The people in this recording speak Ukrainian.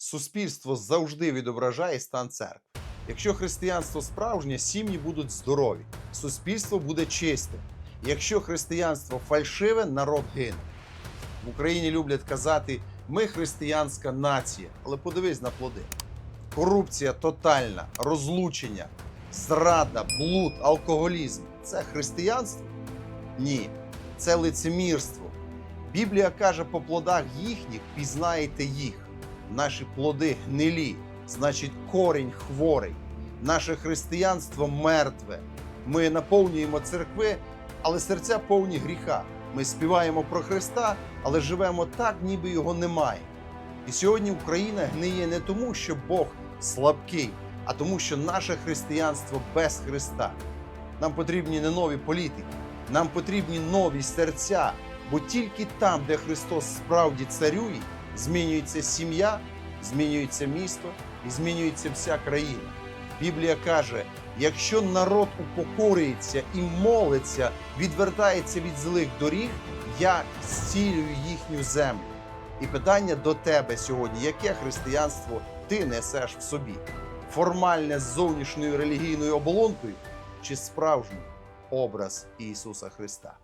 суспільство завжди відображає стан церкви. Якщо християнство справжнє, сім'ї будуть здорові, суспільство буде чистим. Якщо християнство фальшиве, народ гине. В Україні люблять казати, ми християнська нація, але подивись на плоди. Корупція тотальна, розлучення, зрада, блуд, алкоголізм це християнство? Ні, це лицемірство. Біблія каже, по плодах їхніх пізнаєте їх. Наші плоди гнилі, значить, корінь хворий. Наше християнство мертве. Ми наповнюємо церкви, але серця повні гріха. Ми співаємо про Христа, але живемо так, ніби його немає. І сьогодні Україна гниє не тому, що Бог слабкий, а тому, що наше християнство без Христа. Нам потрібні не нові політики, нам потрібні нові серця, бо тільки там, де Христос справді царює, змінюється сім'я, змінюється місто і змінюється вся країна. Біблія каже: якщо народ упокорюється і молиться, відвертається від злих доріг, я зцілюю їхню землю. І питання до тебе сьогодні: яке християнство ти несеш в собі? Формальне з зовнішньою релігійною оболонкою чи справжній образ Ісуса Христа?